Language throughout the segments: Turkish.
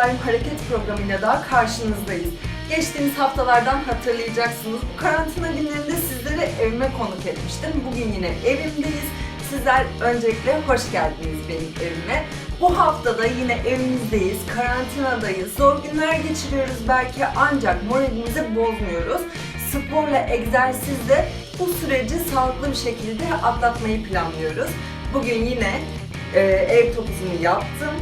daim hareket programıyla daha karşınızdayız. Geçtiğimiz haftalardan hatırlayacaksınız. Bu karantina günlerinde sizleri evime konuk etmiştim. Bugün yine evimdeyiz. Sizler öncelikle hoş geldiniz benim evime. Bu haftada yine evimizdeyiz, karantinadayız, zor günler geçiriyoruz belki ancak moralimizi bozmuyoruz. Sporla, egzersizle bu süreci sağlıklı bir şekilde atlatmayı planlıyoruz. Bugün yine e, ev topuzumu yaptım.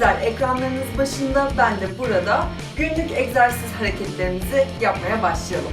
Sizler ekranlarınız başında, ben de burada günlük egzersiz hareketlerimizi yapmaya başlayalım.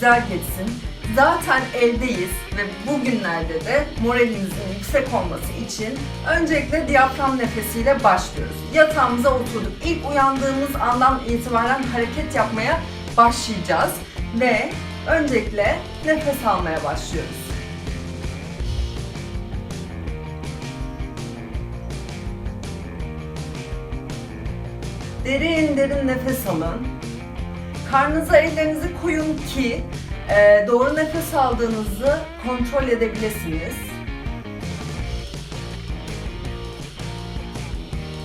Güzel geçsin. Zaten evdeyiz ve bugünlerde de moralimizin yüksek olması için öncelikle diyafram nefesiyle başlıyoruz. Yatağımıza oturduk. İlk uyandığımız andan itibaren hareket yapmaya başlayacağız ve öncelikle nefes almaya başlıyoruz. Derin derin nefes alın. Karnınıza ellerinizi koyun ki e, doğru nefes aldığınızı kontrol edebilirsiniz.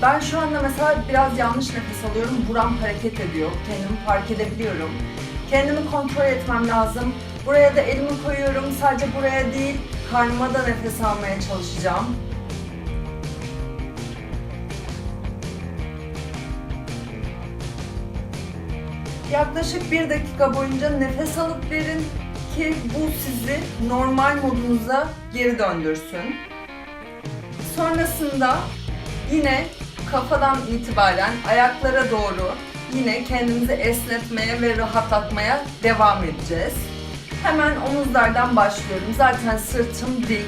Ben şu anda mesela biraz yanlış nefes alıyorum. Buram hareket ediyor. Kendimi fark edebiliyorum. Kendimi kontrol etmem lazım. Buraya da elimi koyuyorum. Sadece buraya değil, karnıma da nefes almaya çalışacağım. Yaklaşık bir dakika boyunca nefes alıp verin ki bu sizi normal modunuza geri döndürsün. Sonrasında yine kafadan itibaren ayaklara doğru yine kendimizi esnetmeye ve rahatlatmaya devam edeceğiz. Hemen omuzlardan başlıyorum. Zaten sırtım dik.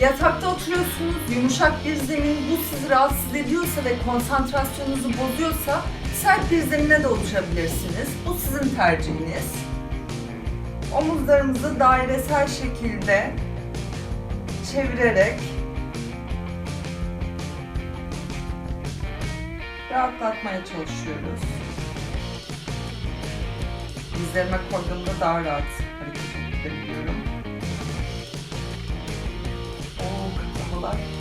Yatakta oturuyorsunuz, yumuşak bir zemin bu sizi rahatsız ediyorsa ve konsantrasyonunuzu bozuyorsa sert bir zemine de oluşabilirsiniz. Bu sizin tercihiniz. Omuzlarımızı dairesel şekilde çevirerek rahatlatmaya çalışıyoruz. Dizlerime koyduğumda daha rahat hareket edebiliyorum. Oo, kıpırdalar.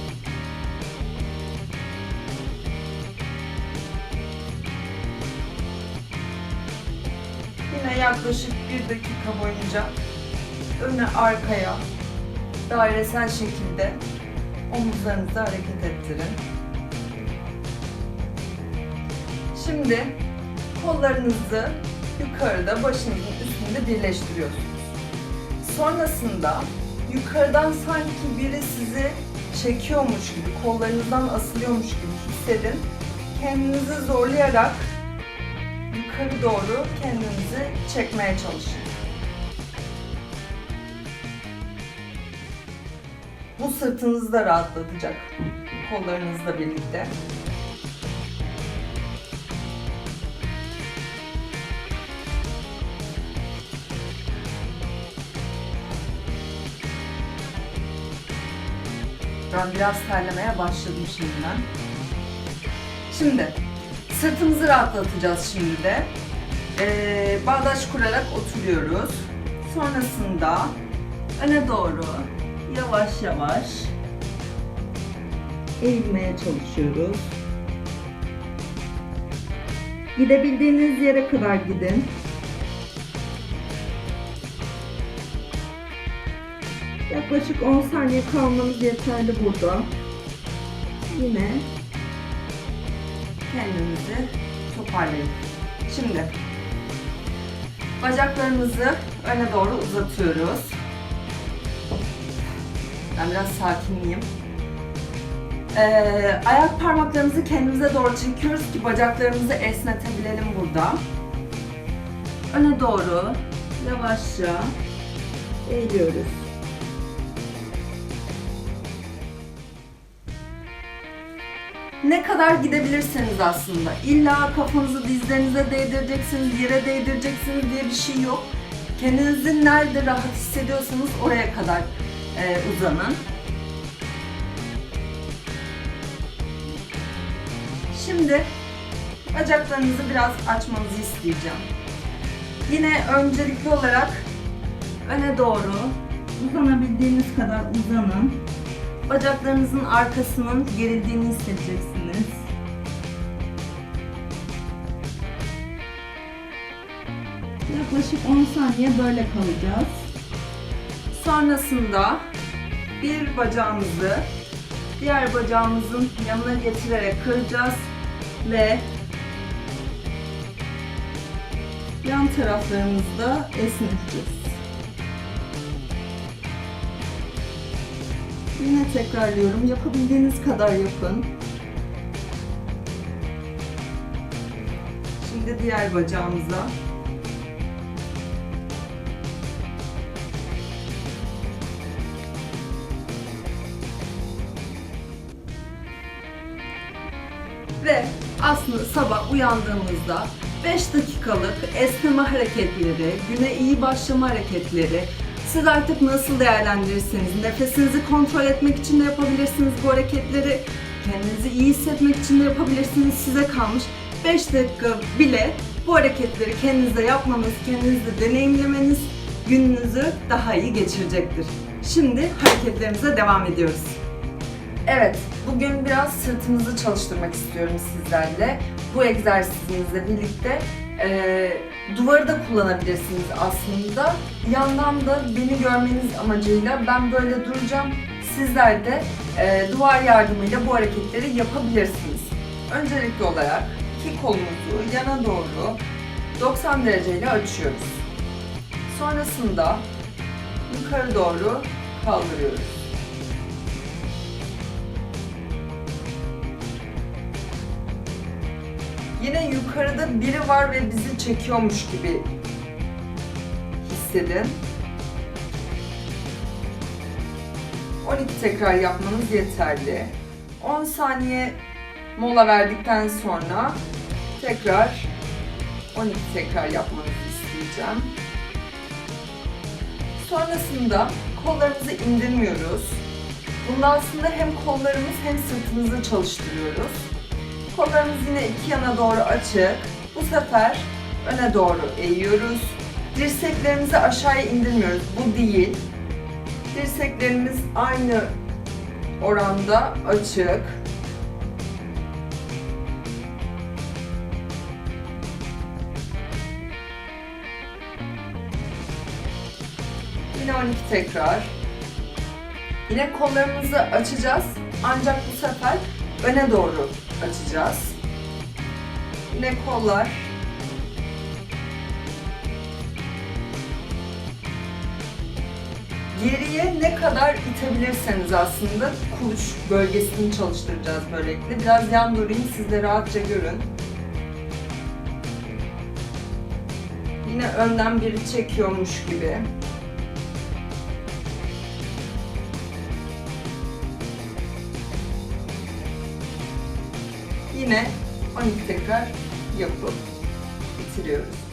Yaklaşık bir dakika boyunca öne arkaya dairesel şekilde omuzlarınızı hareket ettirin. Şimdi kollarınızı yukarıda başınızın üstünde birleştiriyorsunuz. Sonrasında yukarıdan sanki biri sizi çekiyormuş gibi, kollarınızdan asılıyormuş gibi hissedin. Kendinizi zorlayarak yukarı doğru kendinizi çekmeye çalışın. Bu sırtınızı da rahatlatacak kollarınızla birlikte. Ben biraz terlemeye başladım şimdiden. Şimdi sırtımızı rahatlatacağız şimdi de. Ee, bağdaş kurarak oturuyoruz. Sonrasında öne doğru yavaş yavaş eğilmeye çalışıyoruz. Gidebildiğiniz yere kadar gidin. Yaklaşık 10 saniye kalmanız yeterli burada. Yine kendinizi toparlayın. Şimdi bacaklarımızı öne doğru uzatıyoruz. Ben biraz sakinleyeyim. Ee, ayak parmaklarımızı kendimize doğru çekiyoruz ki bacaklarımızı esnetebilelim burada. Öne doğru yavaşça eğiliyoruz. Ne kadar gidebilirseniz aslında. İlla kafanızı dizlerinize değdireceksiniz, yere değdireceksiniz diye bir şey yok. Kendinizi nerede rahat hissediyorsanız oraya kadar e, uzanın. Şimdi bacaklarınızı biraz açmanızı isteyeceğim. Yine öncelikli olarak öne doğru uzanabildiğiniz kadar uzanın. Bacaklarınızın arkasının gerildiğini hissedeceksiniz. Yaklaşık 10 saniye böyle kalacağız. Sonrasında bir bacağımızı diğer bacağımızın yanına getirerek kıracağız ve yan taraflarımızda esneteceğiz. Yine tekrarlıyorum. Yapabildiğiniz kadar yapın. Şimdi diğer bacağımıza. Ve aslında sabah uyandığımızda 5 dakikalık esneme hareketleri, güne iyi başlama hareketleri, siz artık nasıl değerlendirirseniz, nefesinizi kontrol etmek için de yapabilirsiniz bu hareketleri, kendinizi iyi hissetmek için de yapabilirsiniz, size kalmış. 5 dakika bile bu hareketleri kendinize yapmanız, kendinizde deneyimlemeniz gününüzü daha iyi geçirecektir. Şimdi hareketlerimize devam ediyoruz. Evet, bugün biraz sırtınızı çalıştırmak istiyorum sizlerle. Bu egzersizimizle birlikte e, duvarı da kullanabilirsiniz aslında. Yandan da beni görmeniz amacıyla ben böyle duracağım. Sizler de e, duvar yardımıyla bu hareketleri yapabilirsiniz. Öncelikli olarak iki kolumuzu yana doğru 90 dereceyle açıyoruz. Sonrasında yukarı doğru kaldırıyoruz. Yine yukarıda biri var ve bizi çekiyormuş gibi hissedin. 12 tekrar yapmanız yeterli. 10 saniye mola verdikten sonra tekrar 12 tekrar yapmanızı isteyeceğim. Sonrasında kollarımızı indirmiyoruz. Bunda aslında hem kollarımız hem sırtımızı çalıştırıyoruz. Kollarımız yine iki yana doğru açık. Bu sefer öne doğru eğiyoruz. Dirseklerimizi aşağıya indirmiyoruz. Bu değil. Dirseklerimiz aynı oranda açık. Yine 12 tekrar. Yine kollarımızı açacağız. Ancak bu sefer öne doğru açacağız. Yine kollar. Geriye ne kadar itebilirseniz aslında kuluç bölgesini çalıştıracağız böylelikle. Biraz yan durayım siz de rahatça görün. Yine önden biri çekiyormuş gibi. 12 tekrar yapıp bitiriyoruz.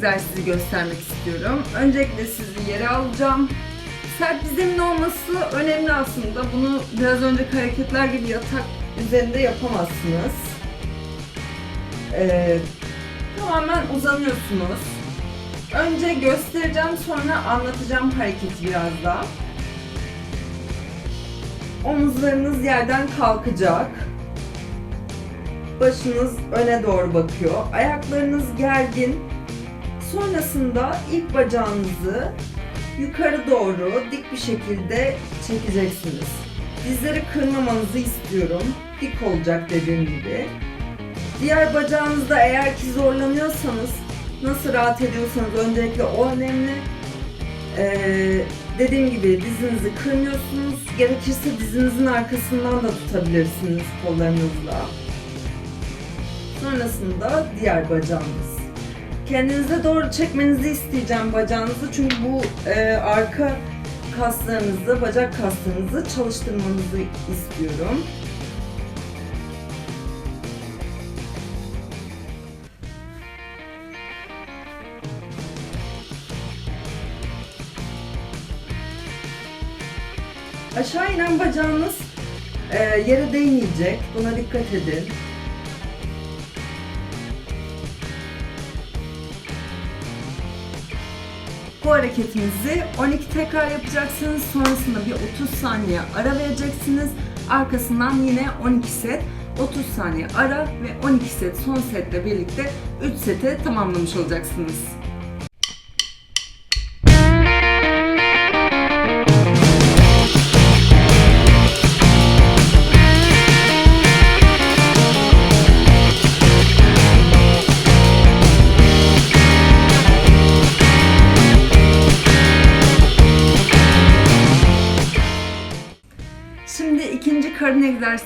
Egzersizi göstermek istiyorum. Öncelikle sizi yere alacağım. Sert bir olması önemli aslında. Bunu biraz önceki hareketler gibi yatak üzerinde yapamazsınız. Ee, tamamen uzanıyorsunuz. Önce göstereceğim sonra anlatacağım hareketi biraz daha. Omuzlarınız yerden kalkacak. Başınız öne doğru bakıyor. Ayaklarınız gergin. Sonrasında ilk bacağınızı yukarı doğru dik bir şekilde çekeceksiniz. Dizleri kırmamanızı istiyorum. Dik olacak dediğim gibi. Diğer bacağınızda eğer ki zorlanıyorsanız nasıl rahat ediyorsanız öncelikle o önemli. Ee, dediğim gibi dizinizi kırmıyorsunuz. Gerekirse dizinizin arkasından da tutabilirsiniz kollarınızla. Sonrasında diğer bacağınız. Kendinize doğru çekmenizi isteyeceğim bacağınızı çünkü bu e, arka kaslarınızı, bacak kaslarınızı çalıştırmanızı istiyorum. Aşağı inen bacağınız e, yere değmeyecek. Buna dikkat edin. Bu hareketinizi 12 tekrar yapacaksınız. Sonrasında bir 30 saniye ara vereceksiniz. Arkasından yine 12 set, 30 saniye ara ve 12 set son setle birlikte 3 sete tamamlamış olacaksınız.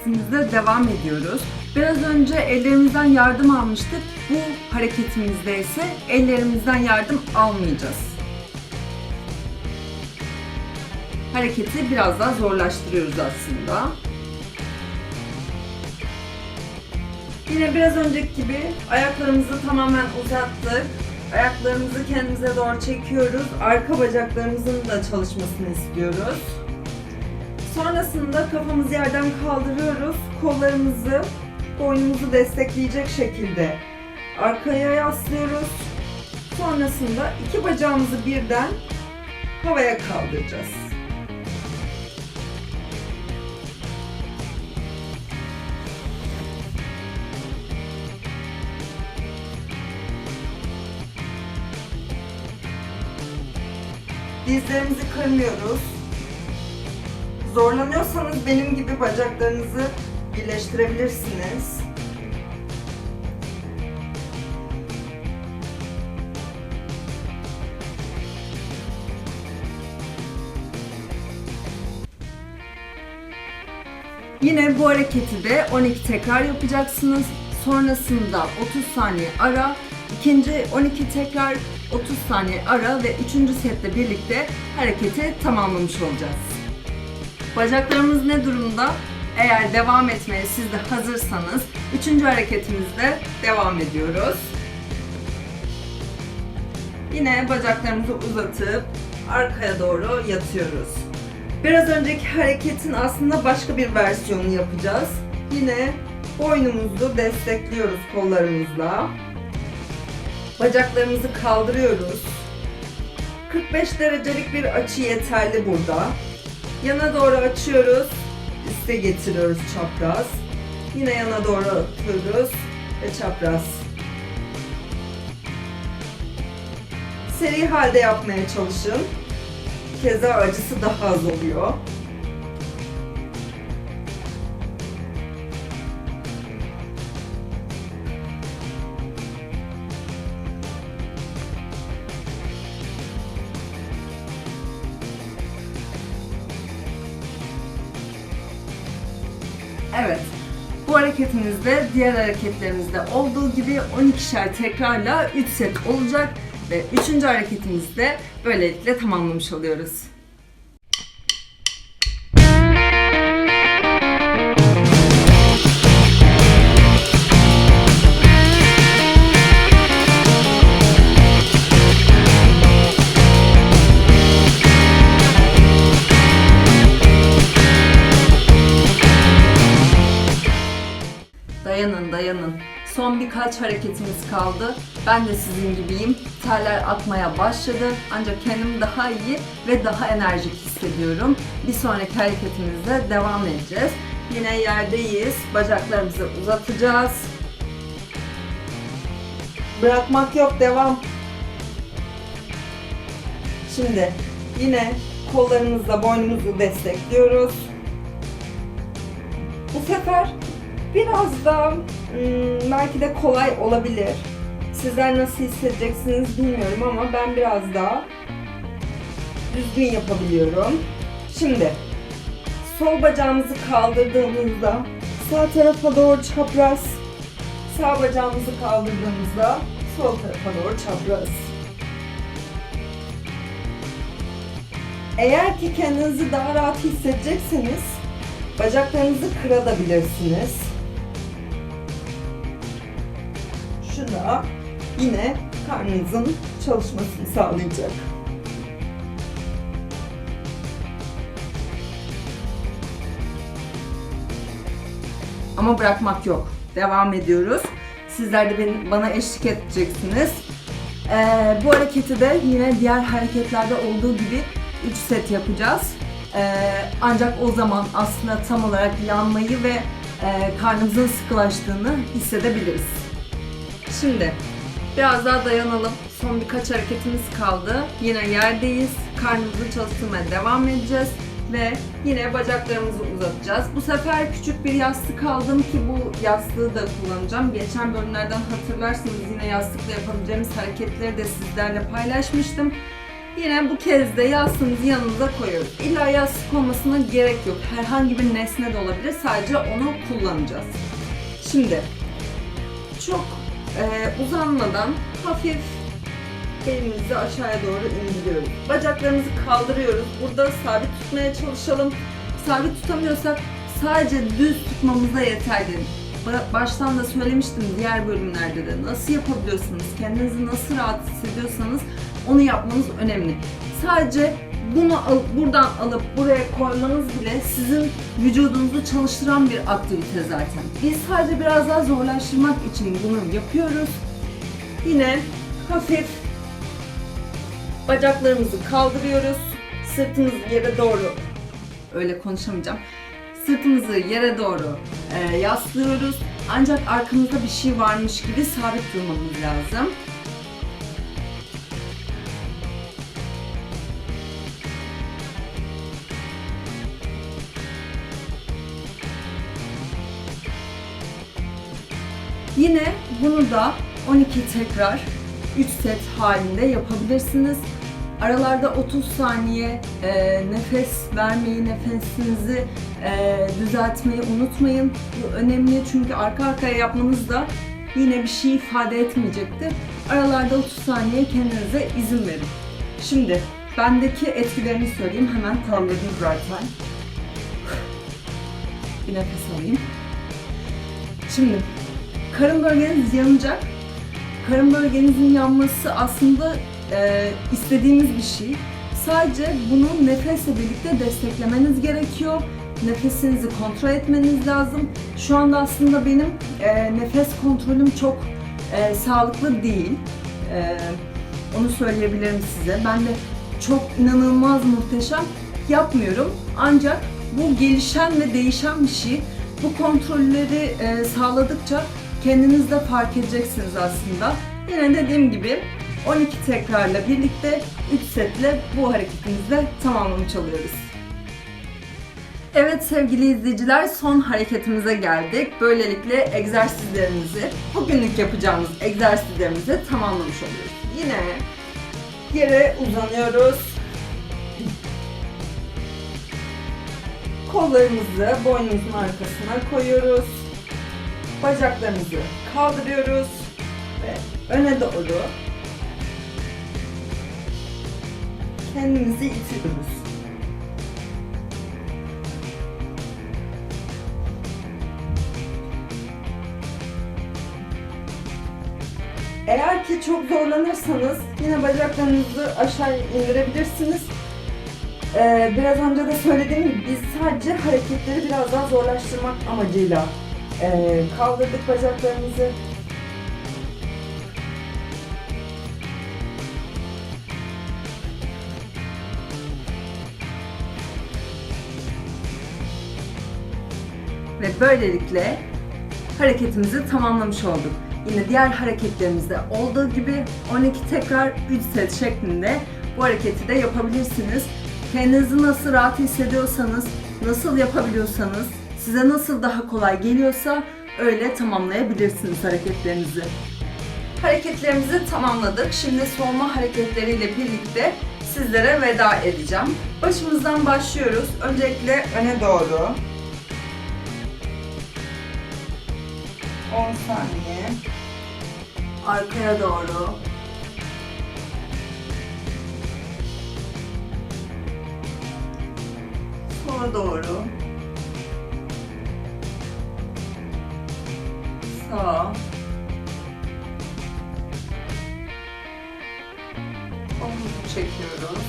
Karın egzersizimizde devam ediyoruz. Biraz önce ellerimizden yardım almıştık. Bu hareketimizde ise ellerimizden yardım almayacağız. Hareketi biraz daha zorlaştırıyoruz aslında. Yine biraz önceki gibi ayaklarımızı tamamen uzattık. Ayaklarımızı kendimize doğru çekiyoruz. Arka bacaklarımızın da çalışmasını istiyoruz. Sonrasında kafamızı yerden kaldırıyoruz. Kollarımızı boynumuzu destekleyecek şekilde arkaya yaslıyoruz. Sonrasında iki bacağımızı birden havaya kaldıracağız. Dizlerimizi kırmıyoruz. Zorlanıyorsanız benim gibi bacaklarınızı birleştirebilirsiniz. Yine bu hareketi de 12 tekrar yapacaksınız. Sonrasında 30 saniye ara, ikinci 12 tekrar 30 saniye ara ve üçüncü setle birlikte hareketi tamamlamış olacağız. Bacaklarımız ne durumda? Eğer devam etmeye siz de hazırsanız üçüncü hareketimizde devam ediyoruz. Yine bacaklarımızı uzatıp arkaya doğru yatıyoruz. Biraz önceki hareketin aslında başka bir versiyonunu yapacağız. Yine boynumuzu destekliyoruz kollarımızla. Bacaklarımızı kaldırıyoruz. 45 derecelik bir açı yeterli burada. Yana doğru açıyoruz. Üste getiriyoruz çapraz. Yine yana doğru atıyoruz ve çapraz. Seri halde yapmaya çalışın. Keza acısı daha az oluyor. Bu hareketimizde diğer hareketlerimizde olduğu gibi 12'şer tekrarla 3 set olacak ve 3. hareketimizde böylelikle tamamlamış oluyoruz. Son birkaç hareketimiz kaldı. Ben de sizin gibiyim. Terler atmaya başladı. Ancak kendimi daha iyi ve daha enerjik hissediyorum. Bir sonraki hareketimizde devam edeceğiz. Yine yerdeyiz. Bacaklarımızı uzatacağız. Bırakmak yok, devam. Şimdi yine kollarımızla boynumuzu destekliyoruz. Bu sefer biraz da hmm, belki de kolay olabilir. Sizler nasıl hissedeceksiniz bilmiyorum ama ben biraz daha düzgün yapabiliyorum. Şimdi sol bacağımızı kaldırdığımızda sağ tarafa doğru çapraz, sağ bacağımızı kaldırdığımızda sol tarafa doğru çapraz. Eğer ki kendinizi daha rahat hissedecekseniz bacaklarınızı kırabilirsiniz. Da yine karnınızın çalışmasını sağlayacak. Ama bırakmak yok. Devam ediyoruz. Sizler de benim, bana eşlik edeceksiniz. Ee, bu hareketi de yine diğer hareketlerde olduğu gibi 3 set yapacağız. Ee, ancak o zaman aslında tam olarak yanmayı ve e, karnımızın sıkılaştığını hissedebiliriz. Şimdi biraz daha dayanalım. Son birkaç hareketimiz kaldı. Yine yerdeyiz. Karnımızı çalıştırmaya devam edeceğiz ve yine bacaklarımızı uzatacağız. Bu sefer küçük bir yastık aldım ki bu yastığı da kullanacağım. Geçen bölümlerden hatırlarsınız yine yastıkla yapabileceğimiz hareketleri de sizlerle paylaşmıştım. Yine bu kez de yastığınızı yanınıza koyuyoruz. İlla yastık olmasına gerek yok. Herhangi bir nesne de olabilir. Sadece onu kullanacağız. Şimdi çok e, uzanmadan hafif belimizi aşağıya doğru indiriyoruz. Bacaklarımızı kaldırıyoruz. Burada sabit tutmaya çalışalım. Sabit tutamıyorsak sadece düz tutmamıza yeterli. Ba- Baştan da söylemiştim diğer bölümlerde de nasıl yapabiliyorsunuz, kendinizi nasıl rahat hissediyorsanız onu yapmanız önemli. Sadece bunu alıp buradan alıp buraya koymanız bile sizin vücudunuzu çalıştıran bir aktivite zaten. Biz sadece biraz daha zorlaştırmak için bunu yapıyoruz. Yine hafif bacaklarımızı kaldırıyoruz. Sırtımızı yere doğru öyle konuşamayacağım. Sırtımızı yere doğru e, yaslıyoruz. Ancak arkamızda bir şey varmış gibi sabit durmamız lazım. Yine bunu da 12 tekrar 3 set halinde yapabilirsiniz. Aralarda 30 saniye e, nefes vermeyi, nefesinizi e, düzeltmeyi unutmayın. Bu önemli çünkü arka arkaya yapmanız da yine bir şey ifade etmeyecektir. Aralarda 30 saniye kendinize izin verin. Şimdi bendeki etkilerini söyleyeyim. Hemen tamamladım zaten. Bir nefes alayım. Şimdi karın bölgeniz yanacak. Karın bölgenizin yanması aslında e, istediğimiz bir şey. Sadece bunu nefesle birlikte desteklemeniz gerekiyor. Nefesinizi kontrol etmeniz lazım. Şu anda aslında benim e, nefes kontrolüm çok e, sağlıklı değil. E, onu söyleyebilirim size. Ben de çok inanılmaz muhteşem yapmıyorum. Ancak bu gelişen ve değişen bir şey. Bu kontrolleri e, sağladıkça kendiniz de fark edeceksiniz aslında. Yine dediğim gibi 12 tekrarla birlikte 3 setle bu hareketimizi de tamamlamış oluyoruz. Evet sevgili izleyiciler son hareketimize geldik. Böylelikle egzersizlerimizi, bugünlük yapacağımız egzersizlerimizi tamamlamış oluyoruz. Yine yere uzanıyoruz. Kollarımızı boynumuzun arkasına koyuyoruz. Bacaklarımızı kaldırıyoruz ve öne doğru kendimizi itiriyoruz. Eğer ki çok zorlanırsanız yine bacaklarınızı aşağı indirebilirsiniz. Ee, biraz önce de söylediğim gibi biz sadece hareketleri biraz daha zorlaştırmak amacıyla ee, kaldırdık bacaklarımızı. Ve böylelikle hareketimizi tamamlamış olduk. Yine diğer hareketlerimizde olduğu gibi 12 tekrar 3 set şeklinde bu hareketi de yapabilirsiniz. Kendinizi nasıl rahat hissediyorsanız, nasıl yapabiliyorsanız, size nasıl daha kolay geliyorsa öyle tamamlayabilirsiniz hareketlerinizi. Hareketlerimizi tamamladık. Şimdi soğuma hareketleriyle birlikte sizlere veda edeceğim. Başımızdan başlıyoruz. Öncelikle öne doğru. 10 saniye. Arkaya doğru. Sola doğru. Sağ. Omuz çekiyoruz.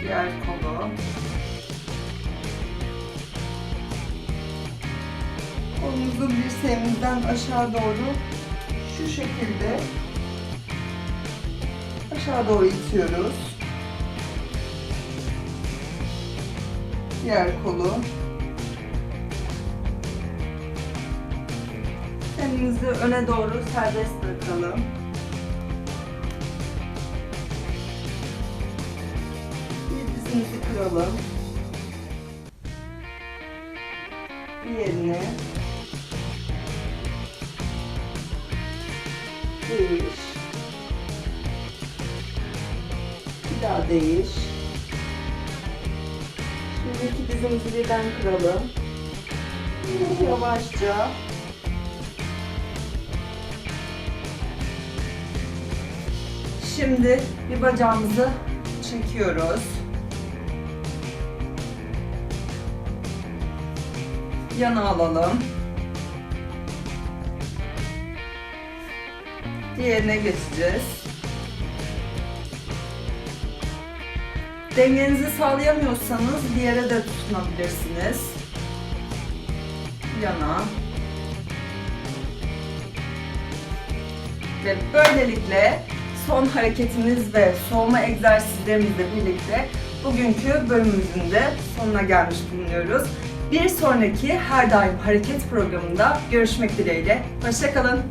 Diğer kolu. Kolumuzu dirseğimizden aşağı doğru şu şekilde aşağı doğru itiyoruz. Diğer kolu. Kendimizi öne doğru serbest bırakalım. Bir dizimizi kıralım. Diğerini. Değiş. Bir daha değiş. Şimdi iki dizimizi birden kıralım. Yavaşça. Şimdi bir bacağımızı çekiyoruz. Yana alalım. Diğerine geçeceğiz. Dengenizi sağlayamıyorsanız bir yere de tutunabilirsiniz. Yana. Ve böylelikle son hareketimiz ve soğuma egzersizlerimizle birlikte bugünkü bölümümüzün de sonuna gelmiş bulunuyoruz. Bir sonraki Her Daim Hareket programında görüşmek dileğiyle. Hoşçakalın.